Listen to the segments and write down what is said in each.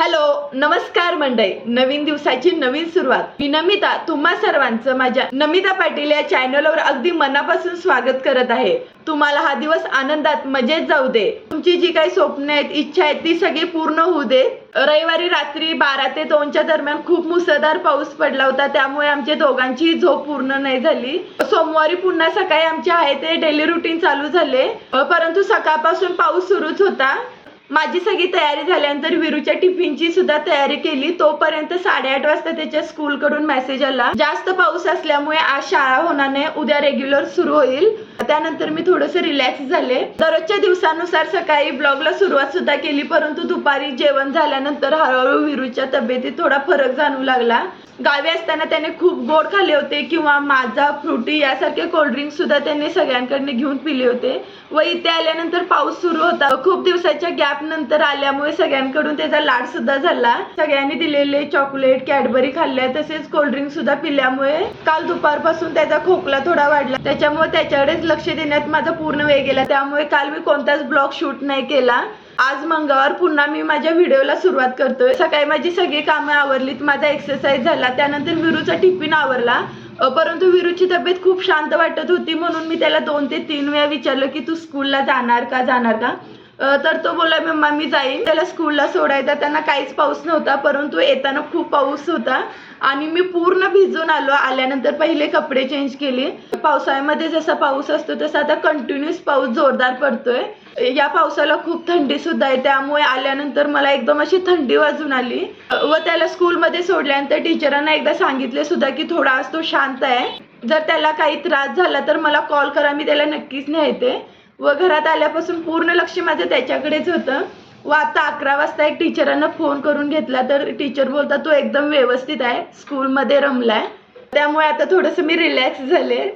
Hello नमस्कार मंडळी. नवीन दिवसाची नवीन सुरुवात. मी नमिता तुम्हा सर्वांचं माझ्या नमिता पाटील या चॅनलवर अगदी मनापासून स्वागत करत आहे. तुम्हाला हा दिवस आनंदात मजेत जाऊ दे. तुमची जी काही स्वप्न आहेत इच्छा आहेत ती सगळी पूर्ण होऊ दे. रविवारी रात्री बारा ते दोनच्या दरम्यान खूप मुसळधार पाऊस पडला होता त्यामुळे आमच्या दोघांची झोप पूर्ण नाही झाली. सोमवारी पुन्हा सकाळी आमचे आहे ते डेली रुटीन चालू झाले. परंतु सकाळपासून पाऊस सुरूच होता. माझी सगळी तयारी झाल्यानंतर विरूच्या टिफिनची सुद्धा तयारी केली. तोपर्यंत साडेआठ वाजता त्याच्या स्कूल कडून मेसेज आला. जास्त पाऊस असल्यामुळे आज शाळा होणार नाही. उद्या रेग्युलर सुरू होईल. त्यानंतर मी थोडस रिलॅक्स झाले. दररोजच्या दिवसानुसार सकाळी ब्लॉगला सुरुवात सुद्धा केली. परंतु दुपारी जेवण झाल्यानंतर हळूहळू विरूच्या तब्येतीत थोडा फरक जाणवू लागला. गावी असताना त्याने खूप गोड खाल्ले होते किंवा माझा फ्रुटी यासारखे कोल्ड्रिंक सुद्धा त्याने सगळ्यांकडनं घेऊन पिले होते. व इथे आल्यानंतर पाऊस सुरू होता. खूप दिवसाच्या गॅप नंतर आल्यामुळे सगळ्यांकडून त्याचा लाड सुद्धा झाला. सगळ्यांनी दिलेले चॉकलेट कॅडबरी खाल्ल्या तसेच कोल्ड्रिंक सुद्धा पिल्यामुळे काल दुपारपासून त्याचा खोकला थोडा वाढला. त्याच्यामुळे त्याच्याकडेच लक्ष देण्यात माझा पूर्ण वेळ गेला. त्यामुळे काल मी कोणताच ब्लॉग शूट नाही केला. आज मंगळवार पुन्हा मी माझ्या व्हिडिओला सुरुवात करतोय. सकाळी माझी सगळी कामं आवरलीत माझा एक्सरसाइज झाला. त्यानंतर विरूचा टिफिन आवरला. परंतु विरूची तब्येत खूप शांत वाटत होती म्हणून मी त्याला दोन ते तीन वेळा विचारलं की तू स्कूलला जाणार का जाणार का? तर तो बोलला मम्मा मी जाईन. त्याला स्कूलला सोडायचा. त्यांना काहीच पाऊस नव्हता परंतु येताना खूप पाऊस होता. आणि मी पूर्ण भिजून आलो. आल्यानंतर पहिले कपडे चेंज केले. पावसाळ्यामध्ये जसा पाऊस असतो तसा आता कंटिन्युअस पाऊस जोरदार पडतोय. या पावसाला खूप थंडी सुद्धा आहे. त्यामुळे आल्यानंतर मला एकदम अशी थंडी वाजून आली. व त्याला स्कूलमध्ये सोडल्यानंतर टीचरांना एकदा सांगितले सुद्धा की थोडा आज तो शांत आहे. जर त्याला काही त्रास झाला तर मला कॉल करा. मी त्याला नक्कीच न्यायते. व घरात आल्यापासून पूर्ण लक्ष माझं त्याच्याकडेच होतं. व आता अकरा वाजता एक टीचरांना फोन करून घेतला तर टीचर बोलता तो एकदम व्यवस्थित आहे स्कूलमध्ये रमलाय. त्यामुळे आता थोडंसं मी रिलॅक्स झाले.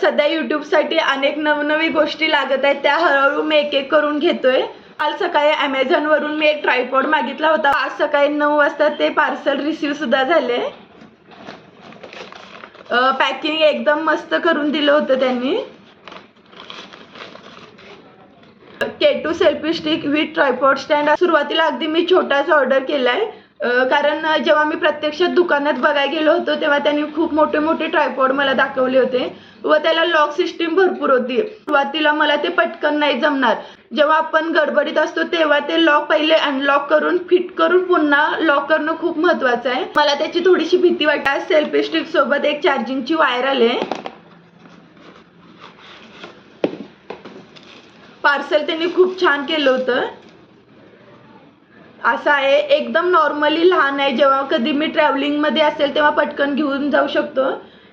सध्या युट्यूबसाठी अनेक नवनवी गोष्टी लागत आहेत त्या हळूहळू मी एक एक करून घेतोय. काल सकाळी अमेझॉनवरून मी एक ट्रायपॉड मागितला होता. आज सकाळी नऊ वाजता ते पार्सल रिसिव्ह सुद्धा झाले. पॅकिंग एकदम मस्त करून दिलं होतं त्यांनी. K two selfie stick with tripod stand सुरुवातीला अगदी मी छोटाच ऑर्डर केलाय. कारण जेव्हा मी प्रत्यक्षात दुकानात बघायला गेलो होतो तेव्हा त्यांनी खूप मोठे मोठे ट्रायपॉड मला दाखवले होते व त्याला लॉक सिस्टीम भरपूर होती. सुरुवातीला मला ते पटकन नाही जमणार. जेव्हा आपण गडबडीत असतो तेव्हा ते लॉक पहिले अनलॉक करून फिट करून पुन्हा लॉक करणं खूप महत्वाचं आहे. मला त्याची थोडीशी भीती वाटत. सेल्फी स्टिक सोबत एक चार्जिंगची वायर आले पार्सल त्यांनी खूप छान केलं होतं. असं आहे एकदम नॉर्मली लहान आहे. जेव्हा कधी मी ट्रॅव्हलिंगमध्ये असेल तेव्हा पटकन घेऊन जाऊ शकतो.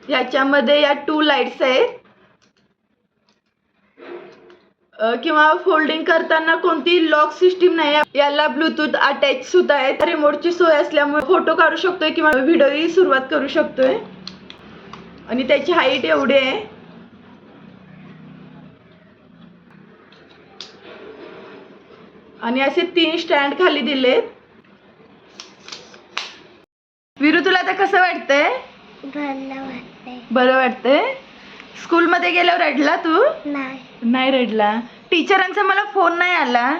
याच्यामध्ये या टू लाईट्स आहेत. किंवा फोल्डिंग करताना कोणती लॉक सिस्टीम नाही याला ब्लूटूथ अटॅच सुद्धा आहे. रिमोटची सोय असल्यामुळे फोटो काढू शकतोय किंवा व्हिडिओही सुरुवात करू शकतोय. आणि त्याची हाईट एवढी आहे. आणि असे तीन स्टँड खाली दिलेत. विरू तुला आता कसं वाटतंय? बरं वाटतंय? स्कूलमध्ये गेल्यावर रडला तू? नाही. नाही रडला. टीचरांचा मला फोन नाही आला.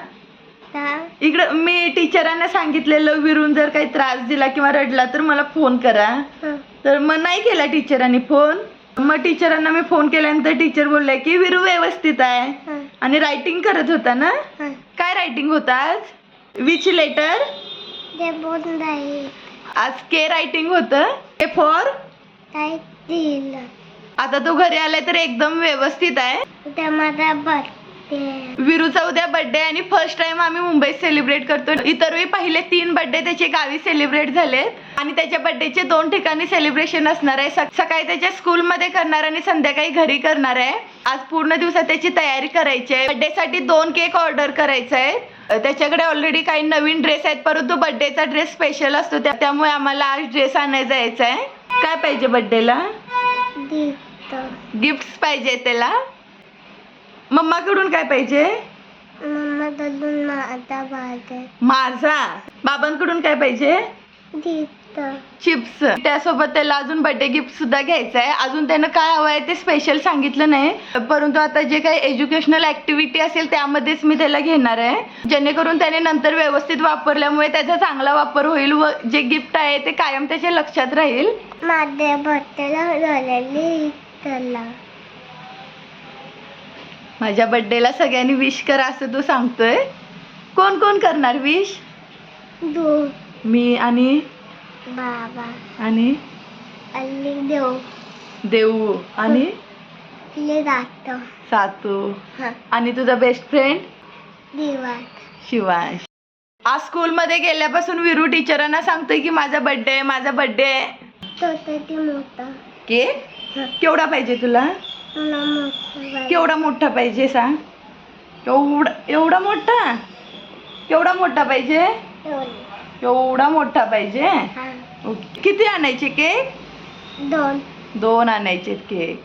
इकडं मी टीचरांना सांगितलेलं विरून जर काही त्रास दिला किंवा रडला तर मला फोन करा. हं, तर मग नाही केला टीचरांनी फोन. मग टीचरांना मी फोन केल्यानंतर टीचर बोलले की विरू व्यवस्थित आहे. आणि रायटिंग करत होता ना. काय रायटिंग होता आज? विच लेटर आज के रायटिंग होतं. ए फॉर आता तो घरी आलाय तर एकदम व्यवस्थित आहे. माझा विरूचा उद्या बर्थडे आणि फर्स्ट टाइम आम्ही मुंबईत सेलिब्रेट करतो. इतर वेळी पहिले तीन बर्थडे त्याचे गावी सेलिब्रेट झालेत. आणि त्याच्या बर्थडेचे दोन ठिकाणी सेलिब्रेशन असणार आहे. सक- सकाळी त्याच्या स्कूलमध्ये करणार आणि संध्याकाळी घरी करणार आहे. आज पूर्ण दिवसात त्याची तयारी करायची आहे. बर्थडे साठी दोन केक ऑर्डर करायचे आहेत. अ, त्याच्याकडे ऑलरेडी काही नवीन ड्रेस आहेत. परंतु बर्थडेचा ड्रेस स्पेशल असतो. त्या- त्यामुळे आम्हाला आज ड्रेस आणायला जायचा आहे काय पाहिजे बर्थडेला देतो गिफ्ट पाहिजे त्याला. मम्माकडून काय पाहिजे? माझा बाबांकडून काय पाहिजे? चिप्स त्यासोबत त्याला अजून बर्थडे गिफ्ट सुद्धा घ्यायचं आहे अजून त्यानं काय हवं आहे ते स्पेशल सांगितलं नाही. परंतु आता जे काही एज्युकेशनल ऍक्टिव्हिटी असेल त्यामध्येच मी त्याला घेणार आहे. जेणेकरून त्याने नंतर व्यवस्थित वापरल्यामुळे त्याचा चांगला वापर होईल व जे गिफ्ट आहे ते कायम त्याच्या लक्षात राहील. माझ्या बर्थडेला झालेली त्याला. माझ्या बर्थडेला सगळ्यांनी विश करा असं तू सांगतोय? कोण कोण करणार विश दू. मी आणि? बाबा. आणि? देव. देऊ. आणि? सातू. आणि तुझा बेस्ट फ्रेंड शिवांश. आज स्कूलमध्ये गेल्यापासून विरू टीचरांना सांगतोय की माझा बर्थडे आहे माझा बर्थडे आहे. केक केवढा पाहिजे तुला? केवढा मोठा पाहिजे सांग? एवढा एवढा मोठा? केवढा मोठा पाहिजे? एवढा मोठा पाहिजे? किती आणायचे केक? दोन. दोन आणायचे केक.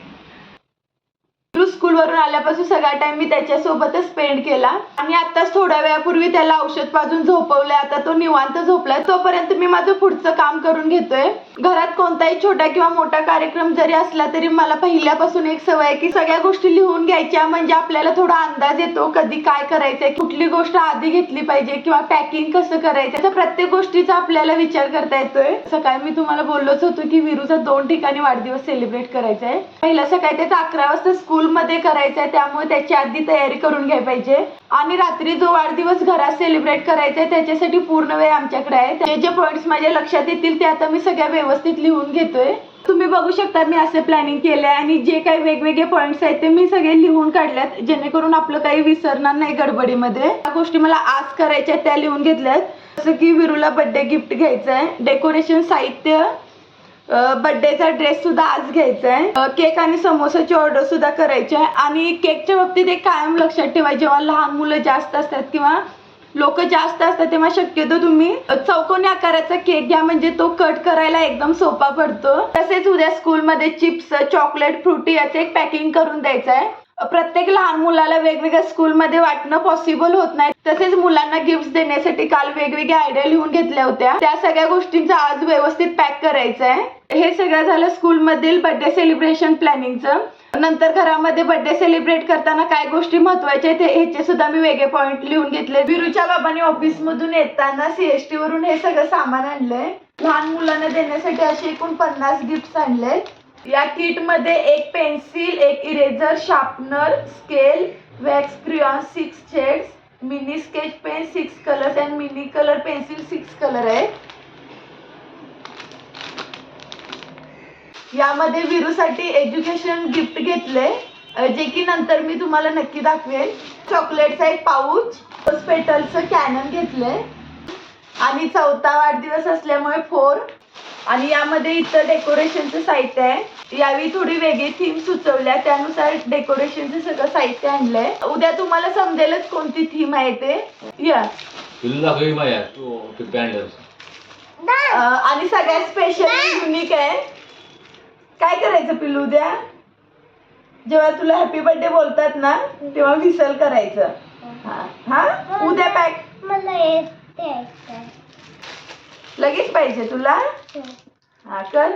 स्कूलवरून आल्यापासून सगळा टाइम मी त्याच्यासोबतच स्पेंड केला. आणि आत्ताच थोड्या वेळापूर्वी त्याला औषध पाजून झोपवलंय आता तो निवांत झोपलाय. तोपर्यंत मी माझं पुढचं काम करून घेतोय. घरात कोणताही छोटा किंवा मोठा कार्यक्रम जरी असला तरी मला पहिल्यापासून एक सवय आहे की सगळ्या गोष्टी लिहून घ्यायच्या. म्हणजे आपल्याला थोडा अंदाज येतो कधी काय करायचंय कुठली गोष्ट आधी घेतली पाहिजे किंवा पॅकिंग कसं करायचं त्या प्रत्येक गोष्टीचा आपल्याला विचार करता येतोय. सकाळी मी तुम्हाला बोललोच होतो की विरूचा दोन ठिकाणी वाढदिवस सेलिब्रेट करायचा आहे पहिला सकाळी त्याचा अकरा वाजता स्कूलमध्ये करायचा आहे त्यामुळे त्याची आधी तयारी करून घ्यायला पाहिजे. आणि रात्री जो वाढदिवस घरात सेलिब्रेट करायचा आहे त्याच्यासाठी पूर्ण वेळ आमच्याकडे आहे. त्याचे जे पॉईंट्स माझ्या लक्षात येतील ते आता मी सगळ्या व्यवस्थित लिहून घेतोय. तुम्ही बघू शकता मी असे प्लॅनिंग केले आणि जे काही वेगवेगळे पॉईंट्स आहेत ते मी सगळे लिहून काढल्यात. जेणेकरून आपलं काही विसरणार नाही गडबडीमध्ये. त्या गोष्टी मला आज करायच्या त्या लिहून घेतल्यात. जसं की विरूला बर्थडे गिफ्ट घ्यायचं आहे डेकोरेशन साहित्य बर्थडेचा ड्रेस सुद्धा आज घ्यायचा आहे केक आणि समोसाची ऑर्डर सुद्धा करायची आहे. आणि केकच्या बाबतीत एक कायम लक्षात ठेवा जेव्हा लहान मुलं जास्त असतात किंवा लोक जास्त असतात तेव्हा शक्यतो तुम्ही चौकोनी आकाराचा केक घ्या. म्हणजे तो कट करायला एकदम सोपा पडतो. तसेच उद्या स्कूलमध्ये चिप्स चॉकलेट फ्रुटी याचं एक पॅकिंग करून द्यायचं आहे प्रत्येक लहान मुलाला वेगवेगळ्या स्कूलमध्ये वाटणं पॉसिबल होत नाही. तसेच मुलांना गिफ्ट देण्यासाठी काल वेगवेगळ्या आयडिया लिहून घेतल्या होत्या. त्या सगळ्या गोष्टींचा आज व्यवस्थित पॅक करायचं आहे हे सगळं झालं स्कूलमधील बर्थडे सेलिब्रेशन प्लॅनिंगचं नंतर घरामध्ये बर्थडे सेलिब्रेट करताना काय गोष्टी महत्त्वाच्या आहेत ह्याचे सुद्धा मी वेगळे पॉईंट लिहून घेतले. विरूच्या बाबांनी ऑफिस मधून येताना सीएसटी वरून हे सगळं सामान आणलंय. लहान मुलांना देण्यासाठी असे एकूण पन्नास गिफ्ट आणले या किटमध्ये एक पेन्सिल एक eraser sharpener scale wax crayon six shades mini sketch pen six colours and mini colour pencil six colour आहे. यामध्ये विरूसाठी एज्युकेशन गिफ्ट घेतले. जे की नंतर मी तुम्हाला नक्की दाखवेन. चॉकलेटचा एक पाऊच पेटलचं कॅनन घेतलंय. आणि चौथा वाढदिवस असल्यामुळे फोर आणि यामध्ये इथं डेकोरेशनचं साहित्य आहे. यावेळी थोडी वेगळी थीम सुचवल्या. त्यानुसार डेकोरेशनचं सगळं साहित्य आणलंय. उद्या तुम्हाला समजेलच कोणती थीम आहे ते. या अ, आणि सगळ्यात स्पेशल युनिक आहे. काय करायचं पिल्लू उद्या? जेव्हा तुला हॅपी बर्थडे बोलतात ना तेव्हा विसल करायचं. हा. हा? उद्या पॅक मला लगेच पाहिजे तुला? हा कर.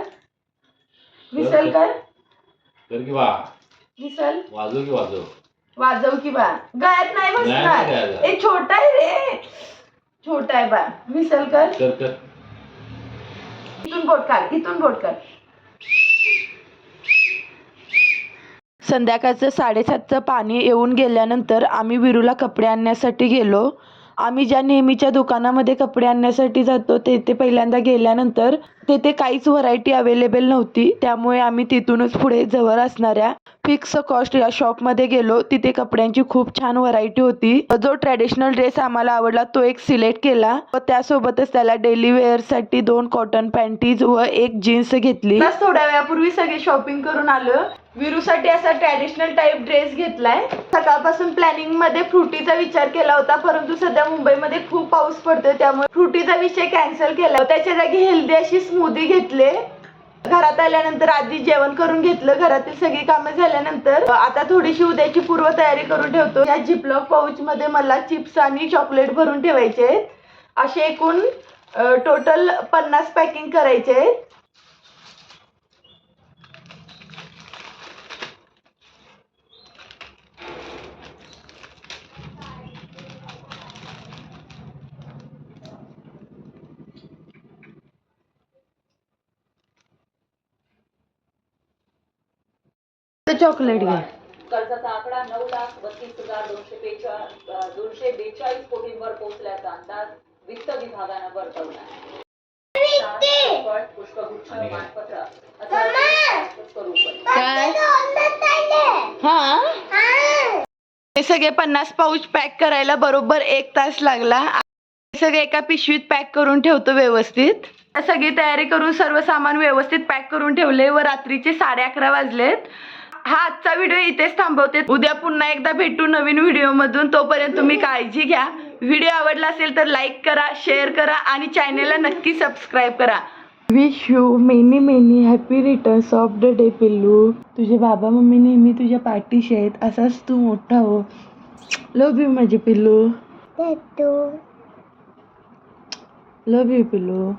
विसल कर. तर की वा विसल वाजव की वाजव. वाजव की बा. गळ्यात नाही नाही बसणार. गळ्यात. ए छोटा आहे रे. छोटा आहे बा. विसल कर. कर कर. इथून बोट काढ इथून बोट काढ. संध्याकाळचं साडेसातचं पाणी येऊन गेल्यानंतर आम्ही विरूला कपडे आणण्यासाठी गेलो. आम्ही ज्या नेहमीच्या दुकानामध्ये कपडे आणण्यासाठी जातो तेथे पहिल्यांदा गेल्यानंतर तेथे काहीच व्हरायटी अवेलेबल नव्हती. त्यामुळे आम्ही तिथूनच पुढे जवळ असणाऱ्या फिक्स कॉस्ट या शॉपमध्ये गेलो. तिथे कपड्यांची खूप छान व्हरायटी होती. जो ट्रॅडिशनल ड्रेस आम्हाला आवडला तो एक सिलेक्ट केला. व त्यासोबतच त्याला डेली वेअरसाठी दोन कॉटन पॅन्टीज व एक जीन्स घेतली. थोड्या वेळापूर्वी सगळे शॉपिंग करून आलं. विरूसाठी असा ट्रॅडिशनल टाईप ड्रेस घेतलाय. सकाळपासून प्लॅनिंगमध्ये फ्रुटीचा विचार केला होता परंतु सध्या मुंबईमध्ये खूप पाऊस पडतोय त्यामुळे फ्रुटीचा विषय कॅन्सल केला. त्याच्या जागी हेल्दी अशी स्मूदी घेतले. घरात आल्यानंतर आधी जेवण करून घेतलं घरातील सगळी कामं झाल्यानंतर. आता थोडीशी उद्याची पूर्व तयारी करून ठेवतो. या जिपलॉक पाऊच मध्ये मला चिप्स आणि चॉकलेट भरून ठेवायचे आहेत. असे एकूण टोटल पन्नास पॅकिंग करायचे आहेत. चॉकलेट घ्या कर्जाचा आकडा नऊ लाख बत्तीस हजार दोनशे बेचा दोनशे बेचाळीस कोटींवर पोहोचल्याचा अंदाज वित्त विभागानं वर्तवला पुष्पगुच्छ? मानपत्र. काय? हा. हे सगळे पन्नास पाऊच पॅक करायला बरोबर एक तास लागला. हे सगळे एका पिशवीत पॅक करून ठेवतो व्यवस्थित. सगळी तयारी करून सर्व सामान व्यवस्थित पॅक करून ठेवले व रात्रीचे साडे अकरा वाजलेत. हा आजचा व्हिडिओ इथेच थांबवते. उद्या पुन्हा एकदा भेटू नवीन व्हिडिओ मधून. तोपर्यंत तुम्ही काळजी घ्या. व्हिडिओ आवडला असेल तर लाईक करा शेअर करा आणि चॅनेलला नक्की सबस्क्राईब करा. Wish you many many happy returns of the day पिल्लू. तुझे बाबा मम्मी नेहमी तुझ्या पाठीशी आहेत. असाच तू मोठा हो. लव यू माझे पिल्लू. ते तू लव यू पिल्लू